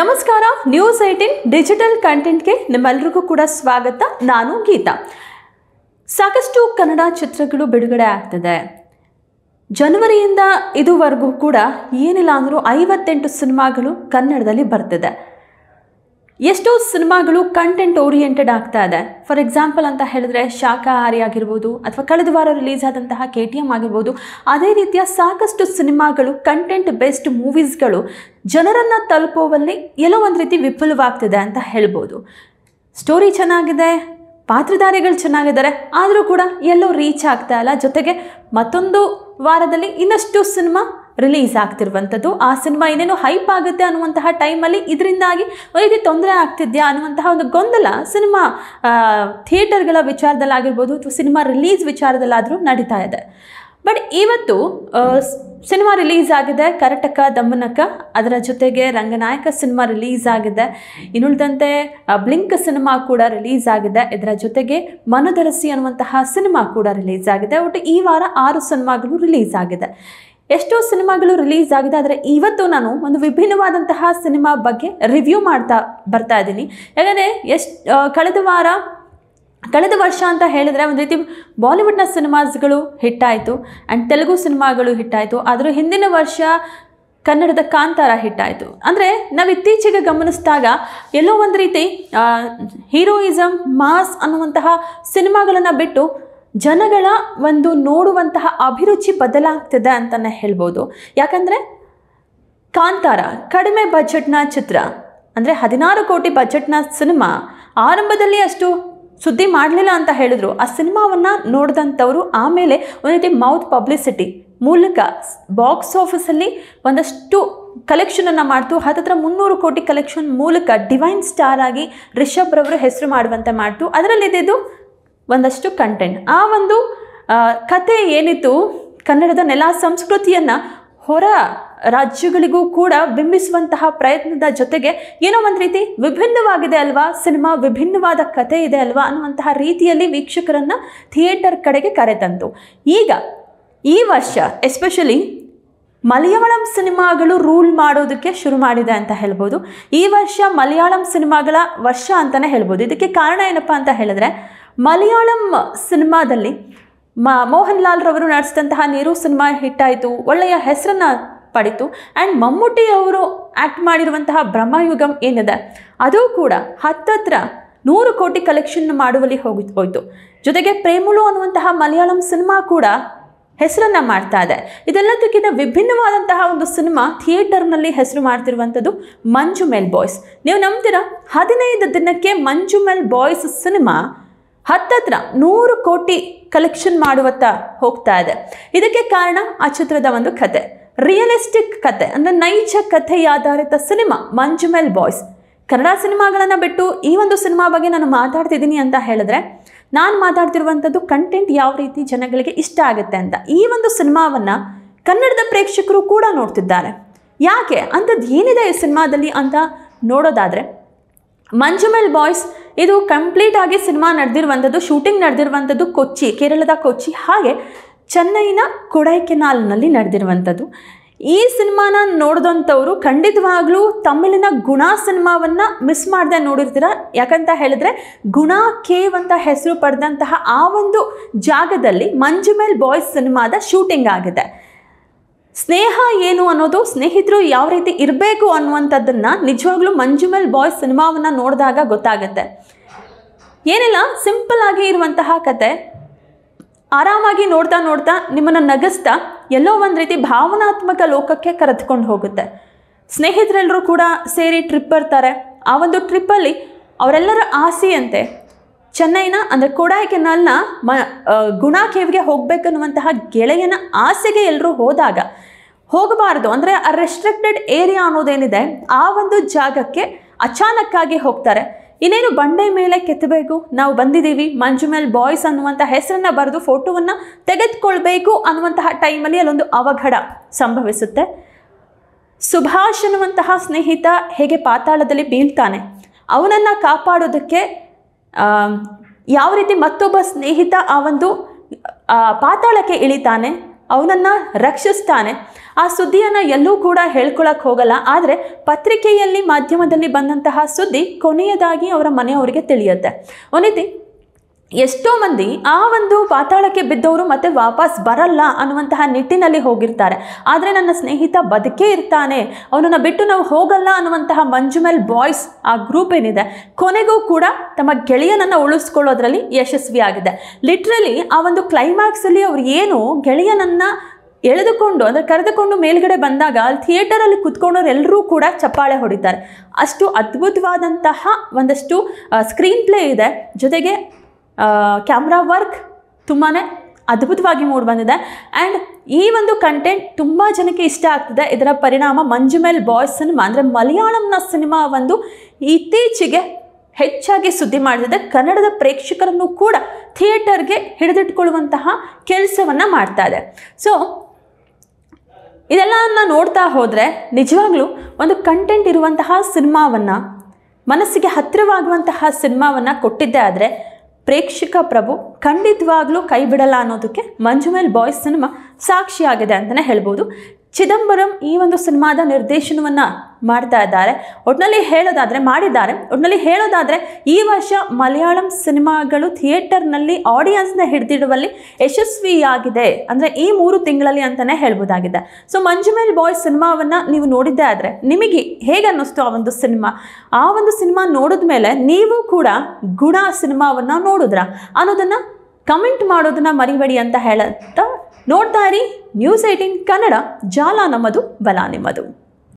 ನಮಸ್ಕಾರ news eighteen digital ಕಂಟೆಂಟ್ಗೆ ನಿಮ್ಮೆಲ್ಲರಿಗೂ ಕೂಡ ಸ್ವಾಗತ. ನಾನು ಗೀತಾ. ಸಾಕಷ್ಟು ಕನ್ನಡ ಚಿತ್ರಗಳು ಬಿಡುಗಡೆ ಆಗ್ತದೆ. ಜನವರಿಯಿಂದ ಇದುವರೆಗೂ ಕೂಡ ಏನಿಲ್ಲ ಅಂದರೂ ಐವತ್ತೆಂಟು ಸಿನಿಮಾಗಳು ಕನ್ನಡದಲ್ಲಿ ಬರ್ತದೆ. ಎಷ್ಟೋ ಸಿನಿಮಾಗಳು ಕಂಟೆಂಟ್ ಓರಿಯೆಂಟೆಡ್ ಆಗ್ತಾ ಇದೆ. ಫಾರ್ ಎಕ್ಸಾಂಪಲ್ ಅಂತ ಹೇಳಿದ್ರೆ ಶಾಖಾಹಾರಿ ಆಗಿರ್ಬೋದು ಅಥವಾ ಕಳೆದ ವಾರ ರಿಲೀಸ್ ಆದಂತಹ ಕೆ ಟಿ ಎಂ ಆಗಿರ್ಬೋದು. ಅದೇ ರೀತಿಯ ಸಾಕಷ್ಟು ಸಿನಿಮಾಗಳು ಕಂಟೆಂಟ್ ಬೇಸ್ಡ್ ಮೂವೀಸ್ಗಳು ಜನರನ್ನು ತಲುಪುವಲ್ಲಿ ಎಲ್ಲೋ ಒಂದು ರೀತಿ ವಿಫಲವಾಗ್ತಿದೆ ಅಂತ ಹೇಳ್ಬೋದು. ಸ್ಟೋರಿ ಚೆನ್ನಾಗಿದೆ, ಪಾತ್ರಧಾರಿಗಳು ಚೆನ್ನಾಗಿದ್ದಾರೆ, ಆದರೂ ಕೂಡ ಎಲ್ಲೋ ರೀಚ್ ಆಗ್ತಾ ಇಲ್ಲ. ಜೊತೆಗೆ ಮತ್ತೊಂದು ವಾರದಲ್ಲಿ ಇನ್ನಷ್ಟು ಸಿನಿಮಾ ರಿಲೀಸ್ ಆಗ್ತಿರುವಂಥದ್ದು. ಆ ಸಿನಿಮಾ ಏನೇನೋ ಹೈಪ್ ಆಗುತ್ತೆ ಅನ್ನುವಂತಹ ಟೈಮಲ್ಲಿ ಇದರಿಂದಾಗಿ ರೀತಿ ತೊಂದರೆ ಆಗ್ತಿದ್ಯಾ ಅನ್ನುವಂತಹ ಒಂದು ಗೊಂದಲ ಸಿನಿಮಾ ಥಿಯೇಟರ್ಗಳ ವಿಚಾರದಲ್ಲಾಗಿರ್ಬೋದು ಅಥವಾ ಸಿನಿಮಾ ರಿಲೀಸ್ ವಿಚಾರದಲ್ಲಾದರೂ ನಡೀತಾ ಇದೆ. ಬಟ್ ಇವತ್ತು ಸಿನಿಮಾ ರಿಲೀಸ್ ಆಗಿದೆ, ಕರಟಕ, ದಮ್ಮನಕ. ಅದರ ಜೊತೆಗೆ ರಂಗನಾಯಕ ಸಿನಿಮಾ ರಿಲೀಸ್ ಆಗಿದೆ. ಇನ್ನುಳಿದಂತೆ ಬ್ಲಿಂಕ್ ಸಿನಿಮಾ ಕೂಡ ರಿಲೀಸ್ ಆಗಿದೆ. ಇದರ ಜೊತೆಗೆ ಮನದರಸಿ ಅನ್ನುವಂತಹ ಸಿನಿಮಾ ಕೂಡ ರಿಲೀಸ್ ಆಗಿದೆ. ಒಟ್ಟು ಈ ವಾರ ಆರು ಸಿನಿಮಾಗಳು ರಿಲೀಸ್ ಆಗಿದೆ. ಎಷ್ಟೋ ಸಿನಿಮಾಗಳು ರಿಲೀಸ್ ಆಗಿದೆ, ಆದರೆ ಇವತ್ತು ನಾನು ಒಂದು ವಿಭಿನ್ನವಾದಂತಹ ಸಿನಿಮಾ ಬಗ್ಗೆ ರಿವ್ಯೂ ಮಾಡ್ತಾ ಬರ್ತಾ ಇದ್ದೀನಿ. ಯಾಕಂದರೆ ಎಷ್ಟು ಕಳೆದ ವಾರ ಕಳೆದ ವರ್ಷ ಅಂತ ಹೇಳಿದ್ರೆ ಒಂದು ರೀತಿ ಬಾಲಿವುಡ್ನ ಸಿನಿಮಾಸ್ಗಳು ಹಿಟ್ಟಾಯಿತು ಆ್ಯಂಡ್ ತೆಲುಗು ಸಿನಿಮಾಗಳು ಹಿಟ್ಟಾಯಿತು. ಆದರೂ ಹಿಂದಿನ ವರ್ಷ ಕನ್ನಡದ ಕಾಂತಾರ ಹಿಟ್ಟಾಯಿತು. ಅಂದರೆ ನಾವು ಇತ್ತೀಚೆಗೆ ಗಮನಿಸಿದಾಗ ಎಲ್ಲೋ ಒಂದು ರೀತಿ ಹೀರೋಯಿಸಮ್ ಮಾಸ್ ಅನ್ನುವಂತಹ ಸಿನಿಮಾಗಳನ್ನು ಬಿಟ್ಟು ಜನಗಳ ಒಂದು ನೋಡುವಂತಹ ಅಭಿರುಚಿ ಬದಲಾಗ್ತಿದೆ ಅಂತಲೇ ಹೇಳ್ಬೋದು. ಯಾಕಂದರೆ ಕಾಂತಾರ, ಕಡಿಮೆ ಬಜೆಟ್ನ ಚಿತ್ರ, ಅಂದರೆ ಹದಿನಾರು ಕೋಟಿ ಬಜೆಟ್ನ ಸಿನಿಮಾ, ಆರಂಭದಲ್ಲಿ ಅಷ್ಟು ಸುದ್ದಿ ಮಾಡಲಿಲ್ಲ ಅಂತ ಹೇಳಿದ್ರು. ಆ ಸಿನಿಮಾವನ್ನು ನೋಡಿದಂಥವರು ಆಮೇಲೆ ಒಂದು ರೀತಿ ಮೌತ್ ಪಬ್ಲಿಸಿಟಿ ಮೂಲಕ ಬಾಕ್ಸ್ ಆಫೀಸಲ್ಲಿ ಒಂದಷ್ಟು ಕಲೆಕ್ಷನನ್ನು ಮಾಡ್ತು. ಹತ್ತತ್ರ ಮುನ್ನೂರು ಕೋಟಿ ಕಲೆಕ್ಷನ್ ಮೂಲಕ ಡಿವೈನ್ ಸ್ಟಾರ್ ಆಗಿ ರಿಷಬ್ ರವರು ಹೆಸರು ಮಾಡುವಂತೆ ಮಾಡ್ತು. ಅದರಲ್ಲಿದ್ದು ಒಂದಷ್ಟು ಕಂಟೆಂಟ್ ಆ ಒಂದು ಕತೆ ಏನಿತ್ತು, ಕನ್ನಡದ ನೆಲ ಸಂಸ್ಕೃತಿಯನ್ನು ಹೊರ ರಾಜ್ಯಗಳಿಗೂ ಕೂಡ ಬಿಂಬಿಸುವಂತಹ ಪ್ರಯತ್ನದ ಜೊತೆಗೆ ಏನೋ ಒಂದು ರೀತಿ ವಿಭಿನ್ನವಾಗಿದೆ ಅಲ್ವಾ? ಸಿನಿಮಾ ವಿಭಿನ್ನವಾದ ಕತೆ ಇದೆ ಅಲ್ವಾ? ಅನ್ನುವಂತಹ ರೀತಿಯಲ್ಲಿ ವೀಕ್ಷಕರನ್ನು ಥಿಯೇಟರ್ ಕಡೆಗೆ ಕರೆತಂತು ಈಗ ಈ ವರ್ಷ ಎಸ್ಪೆಷಲಿ ಮಲಯಾಳಂ ಸಿನಿಮಾಗಳು ರೂಲ್ ಮಾಡೋದಕ್ಕೆ ಶುರು ಮಾಡಿದೆ ಅಂತ ಹೇಳ್ಬೋದು. ಈ ವರ್ಷ ಮಲಯಾಳಂ ಸಿನಿಮಾಗಳ ವರ್ಷ ಅಂತಲೇ ಹೇಳ್ಬೋದು. ಇದಕ್ಕೆ ಕಾರಣ ಏನಪ್ಪ ಅಂತ ಹೇಳಿದ್ರೆ, ಮಲಯಾಳಂ ಸಿನಿಮಾದಲ್ಲಿ ಮ ಮೋಹನ್ ಲಾಲ್ರವರು ನಡೆಸಿದಂತಹ ನೀರು ಸಿನಿಮಾ ಹಿಟ್ಟಾಯಿತು ಒಳ್ಳೆಯ ಹೆಸರನ್ನು ಪಡಿತು. ಆ್ಯಂಡ್ ಮಮ್ಮೂಟಿ ಅವರು ಆ್ಯಕ್ಟ್ ಮಾಡಿರುವಂತಹ ಬ್ರಹ್ಮಯುಗಂ ಏನಿದೆ, ಅದು ಕೂಡ ಹತ್ತತ್ರ ನೂರು ಕೋಟಿ ಕಲೆಕ್ಷನ್ ಮಾಡುವಲ್ಲಿ ಹೋಗಿ, ಹೋಯಿತು. ಜೊತೆಗೆ ಪ್ರೇಮುಳು ಅನ್ನುವಂತಹ ಮಲಯಾಳಂ ಸಿನಿಮಾ ಕೂಡ ಹೆಸರನ್ನು ಮಾಡ್ತಾ ಇದೆ. ಇದೆಲ್ಲದಕ್ಕಿಂತ ವಿಭಿನ್ನವಾದಂತಹ ಒಂದು ಸಿನಿಮಾ ಥಿಯೇಟರ್ನಲ್ಲಿ ಹೆಸರು ಮಾಡ್ತಿರುವಂಥದ್ದು ಮಂಜು ಮೆಲ್ ಬಾಯ್ಸ್. ನೀವು ನಂಬ್ತೀರಾ? ಹದಿನೈದು ದಿನಕ್ಕೆ ಮಂಜು ಮೆಲ್ ಬಾಯ್ಸ್ ಸಿನಿಮಾ ಹತ್ತತ್ರ ನೂರು ಕೋಟಿ ಕಲೆಕ್ಷನ್ ಮಾಡುವತ್ತ ಹೋಗ್ತಾ ಇದೆ. ಇದಕ್ಕೆ ಕಾರಣ ಆ ಚಿತ್ರದ ಒಂದು ಕತೆ. ರಿಯಲಿಸ್ಟಿಕ್ ಕತೆ, ಅಂದರೆ ನೈಜ ಕಥೆಯಾಧಾರಿತ ಸಿನಿಮಾ, ಮಂಜುಮೆಲ್ ಬಾಯ್ಸ್. ಕನ್ನಡ ಸಿನಿಮಾಗಳನ್ನು ಬಿಟ್ಟು ಈ ಒಂದು ಸಿನಿಮಾ ಬಗ್ಗೆ ನಾನು ಮಾತಾಡ್ತಿದ್ದೀನಿ ಅಂತ ಹೇಳಿದ್ರೆ, ನಾನು ಮಾತಾಡ್ತಿರುವಂಥದ್ದು ಕಂಟೆಂಟ್ ಯಾವ ರೀತಿ ಜನಗಳಿಗೆ ಇಷ್ಟ ಆಗುತ್ತೆ ಅಂತ. ಈ ಒಂದು ಸಿನಿಮಾವನ್ನು ಕನ್ನಡದ ಪ್ರೇಕ್ಷಕರು ಕೂಡ ನೋಡ್ತಿದ್ದಾರೆ. ಯಾಕೆ? ಅಂಥದ್ದು ಏನಿದೆ ಈ ಸಿನಿಮಾದಲ್ಲಿ ಅಂತ ನೋಡೋದಾದರೆ, ಮಂಜುಮೆಲ್ ಬಾಯ್ಸ್ ಇದು ಕಂಪ್ಲೀಟ್ ಆಗಿ ಸಿನಿಮಾ ನಡೆದಿರುವಂಥದ್ದು ಶೂಟಿಂಗ್ ನಡೆದಿರುವಂಥದ್ದು ಕೊಚ್ಚಿ, ಕೇರಳದ ಕೊಚ್ಚಿ, ಹಾಗೆ ಚೆನ್ನೈನ ಕೊಡೈಕೆನಾಲ್ನಲ್ಲಿ ನಡೆದಿರುವಂಥದ್ದು. ಈ ಸಿನಿಮಾನ ನೋಡಿದಂಥವ್ರು ಖಂಡಿತವಾಗ್ಲೂ ತಮಿಳಿನ ಗುಣ ಸಿನಿಮಾವನ್ನು ಮಿಸ್ ಮಾಡದೆ ನೋಡಿರ್ತೀರ. ಯಾಕಂತ ಹೇಳಿದ್ರೆ ಗುಣ ಕೇವ್ ಅಂತ ಹೆಸರು ಪಡೆದಂತಹ ಆ ಒಂದು ಜಾಗದಲ್ಲಿ ಮಂಜುಮೇಲ್ ಬಾಯ್ಸ್ ಸಿನಿಮಾದ ಶೂಟಿಂಗ್ ಆಗಿದೆ. ಸ್ನೇಹ ಏನು ಅನ್ನೋದು, ಸ್ನೇಹಿತರು ಯಾವ ರೀತಿ ಇರಬೇಕು ಅನ್ನುವಂಥದ್ದನ್ನ ನಿಜವಾಗ್ಲೂ ಮಂಜುಮೇಲ್ ಬಾಯ್ಸ್ ಸಿನಿಮಾವನ್ನು ನೋಡಿದಾಗ ಗೊತ್ತಾಗುತ್ತೆ. ಏನಿಲ್ಲ ಸಿಂಪಲ್ ಆಗಿ ಇರುವಂತಹ ಕತೆ. ಆರಾಮಾಗಿ ನೋಡ್ತಾ ನೋಡ್ತಾ ನಿಮ್ಮನ್ನು ನಗಿಸ್ತಾ ಎಲ್ಲೋ ಒಂದು ರೀತಿ ಭಾವನಾತ್ಮಕ ಲೋಕಕ್ಕೆ ಕರೆದುಕೊಂಡು ಹೋಗುತ್ತೆ. ಸ್ನೇಹಿತರೆಲ್ಲರೂ ಕೂಡ ಸೇರಿ ಟ್ರಿಪ್ ಬರ್ತಾರೆ. ಆ ಒಂದು ಟ್ರಿಪ್ಪಲ್ಲಿ ಅವರೆಲ್ಲರ ಆಸೆಯಂತೆ ಚೆನ್ನೈನ ಅಂದರೆ ಕೊಡಾಯ್ಕೆನಾಲ್ನ ಮ ಗುಣಾ ಗುಣ ಕೇವ್ಗೆ ಹೋಗ್ಬೇಕನ್ನುವಂತಹ ಗೆಳೆಯನ ಆಸೆಗೆ ಎಲ್ಲರೂ ಹೋದಾಗ ಹೋಗಬಾರ್ದು. ಅಂದರೆ ಆ ರೆಸ್ಟ್ರಿಕ್ಟೆಡ್ ಏರಿಯಾ ಅನ್ನೋದೇನಿದೆ, ಆ ಒಂದು ಜಾಗಕ್ಕೆ ಅಚಾನಕ್ಕಾಗಿ ಹೋಗ್ತಾರೆ. ಇನ್ನೇನು ಬಂಡೆ ಮೇಲೆ ಕೆತ್ತಬೇಕು? ನಾವು ಬಂದಿದ್ದೀವಿ. ಮಂಜು ಮೇಲೆ ಬಾಯ್ಸ್ ಅನ್ನುವಂಥ ಹೆಸರನ್ನ ಬರೆದು ಫೋಟೋವನ್ನು ತೆಗೆದುಕೊಳ್ಬೇಕು ಅನ್ನುವಂತಹ ಟೈಮಲ್ಲಿ ಅಲ್ಲೊಂದು ಅವಘಡ ಸಂಭವಿಸುತ್ತೆ. ಸುಭಾಷ್ ಅನ್ನುವಂತಹ ಸ್ನೇಹಿತ ಹೇಗೆ ಪಾತಾಳದಲ್ಲಿ ಬೀಳ್ತಾನೆ? ಅವನನ್ನು ಕಾಪಾಡೋದಕ್ಕೆ ಯಾವ ರೀತಿ ಮತ್ತೊಬ್ಬ ಸ್ನೇಹಿತ ಆ ಒಂದು ಪಾತಾಳಕ್ಕೆ ಇಳಿತಾನೆ? ಅವನನ್ನು ರಕ್ಷಿಸ್ತಾನೆ. ಆ ಸುದ್ದಿಯನ್ನು ಎಲ್ಲೂ ಕೂಡ ಹೇಳ್ಕೊಳಕ್ಕೆ ಹೋಗಲ್ಲ. ಆದರೆ ಪತ್ರಿಕೆಯಲ್ಲಿ ಮಾಧ್ಯಮದಲ್ಲಿ ಬಂದಂತಹ ಸುದ್ದಿ ಕೊನೆಯದಾಗಿ ಅವರ ಮನೆಯವರಿಗೆ ತಿಳಿಯುತ್ತೆ. ಒಂದಿತಿ ಎಷ್ಟೋ ಮಂದಿ ಆ ಒಂದು ಪಾತಾಳಕ್ಕೆ ಬಿದ್ದವರು ಮತ್ತೆ ವಾಪಸ್ ಬರಲ್ಲ ಅನ್ನುವಂತಹ ನಿಟ್ಟಿನಲ್ಲಿ ಹೋಗಿರ್ತಾರೆ. ಆದರೆ ನನ್ನ ಸ್ನೇಹಿತ ಬದುಕೇ ಇರ್ತಾನೆ. ಅವನನ್ನು ಬಿಟ್ಟು ನಾವು ಹೋಗಲ್ಲ ಅನ್ನುವಂತಹ ಮಂಜುಮೆಲ್ ಬಾಯ್ಸ್ ಆ ಗ್ರೂಪ್ ಏನಿದೆ, ಕೊನೆಗೂ ಕೂಡ ತಮ್ಮ ಗೆಳೆಯನನ್ನು ಉಳಿಸ್ಕೊಳ್ಳೋದ್ರಲ್ಲಿ ಯಶಸ್ವಿಯಾಗಿದೆ. ಲಿಟ್ರಲಿ ಆ ಒಂದು ಕ್ಲೈಮ್ಯಾಕ್ಸಲ್ಲಿ ಅವ್ರು ಏನು ಗೆಳೆಯನನ್ನು ಎಳೆದುಕೊಂಡು ಅಂದರೆ ಕರೆದುಕೊಂಡು ಮೇಲ್ಗಡೆ ಬಂದಾಗ ಅಲ್ಲಿ ಥಿಯೇಟರಲ್ಲಿ ಕೂತ್ಕೊಂಡವರೆಲ್ಲರೂ ಕೂಡ ಚಪ್ಪಾಳೆ ಹೊಡಿತಾರೆ. ಅಷ್ಟು ಅದ್ಭುತವಾದಂತಹ ಒಂದಷ್ಟು ಸ್ಕ್ರೀನ್ ಪ್ಲೇ ಇದೆ. ಜೊತೆಗೆ ಕ್ಯಾಮ್ರಾ ವರ್ಕ್ ತುಂಬಾ ಅದ್ಭುತವಾಗಿ ಮೂಡಿ ಬಂದಿದೆ. ಆ್ಯಂಡ್ ಈ ಒಂದು ಕಂಟೆಂಟ್ ತುಂಬ ಜನಕ್ಕೆ ಇಷ್ಟ ಆಗ್ತಿದೆ. ಇದರ ಪರಿಣಾಮ ಮಂಜುಮೇಲ್ ಬಾಯ್ಸ್ ಸಿನಿಮಾ ಅಂದರೆ ಮಲಯಾಳಂನ ಸಿನಿಮಾ ಒಂದು ಇತ್ತೀಚೆಗೆ ಹೆಚ್ಚಾಗಿ ಸುದ್ದಿ ಮಾಡ್ತಿದೆ. ಕನ್ನಡದ ಪ್ರೇಕ್ಷಕರನ್ನು ಕೂಡ ಥಿಯೇಟರ್ಗೆ ಹಿಡಿದಿಟ್ಕೊಳ್ಳುವಂತಹ ಕೆಲಸವನ್ನು ಮಾಡ್ತಾ ಇದೆ. ಸೊ ಇದೆಲ್ಲನ ನೋಡ್ತಾ ಹೋದರೆ ನಿಜವಾಗ್ಲೂ ಒಂದು ಕಂಟೆಂಟ್ ಇರುವಂತಹ ಸಿನಿಮಾವನ್ನು, ಮನಸ್ಸಿಗೆ ಹತ್ತಿರವಾಗುವಂತಹ ಸಿನಿಮಾವನ್ನು ಕೊಟ್ಟಿದ್ದೆ ಆದರೆ ಪ್ರೇಕ್ಷಕ ಪ್ರಭು ಖಂಡಿತವಾಗ್ಲೂ ಕೈ ಬಿಡಲ್ಲ ಅನ್ನೋದಕ್ಕೆ ಮಂಜುಮೇಲ್ ಬಾಯ್ಸ್ ಸಿನಿಮಾ ಸಾಕ್ಷಿಯಾಗಿದೆ ಅಂತಲೇ ಹೇಳ್ಬೋದು. ಚಿದಂಬರಂ ಈ ಒಂದು ಸಿನಿಮಾದ ನಿರ್ದೇಶನವನ್ನು ಮಾಡ್ತಾ ಇದ್ದಾರೆ. ಒಟ್ಟಿನಲ್ಲಿ ಹೇಳೋದಾದರೆ, ಮಾಡಿದ್ದಾರೆ. ಒಟ್ಟಿನಲ್ಲಿ ಹೇಳೋದಾದರೆ, ಈ ವರ್ಷ ಮಲಯಾಳಂ ಸಿನಿಮಾಗಳು ಥಿಯೇಟರ್ನಲ್ಲಿ ಆಡಿಯನ್ಸ್ನ ಹಿಡಿದಿಡುವಲ್ಲಿ ಯಶಸ್ವಿಯಾಗಿದೆ. ಅಂದರೆ ಈ ಮೂರು ತಿಂಗಳಲ್ಲಿ ಅಂತಲೇ ಹೇಳ್ಬೋದಾಗಿದೆ. ಸೊ ಮಂಜುಮೇಲ್ ಬಾಯ್ ಸಿನಿಮಾವನ್ನು ನೀವು ನೋಡಿದ್ದೇ ಆದರೆ ನಿಮಗೆ ಹೇಗೆ ಅನ್ನಿಸ್ತು ಆ ಒಂದು ಸಿನಿಮಾ? ಆ ಒಂದು ಸಿನಿಮಾ ನೋಡಿದ ಮೇಲೆ ನೀವು ಕೂಡ ಗುಣ ಸಿನಿಮಾವನ್ನು ನೋಡಿದ್ರ? ಅನ್ನೋದನ್ನು ಕಮೆಂಟ್ ಮಾಡೋದನ್ನು ಮರಿಬೇಡಿ ಅಂತ ಹೇಳುತ್ತಾ ನೋಡ್ತಾ ಇರಿ ನ್ಯೂಸ್ ಏಯ್ಟೀನ್ ಕನ್ನಡ ಜಾಲ ನಮ್ಮದು ಬಲ ನಿಮ್ಮದು.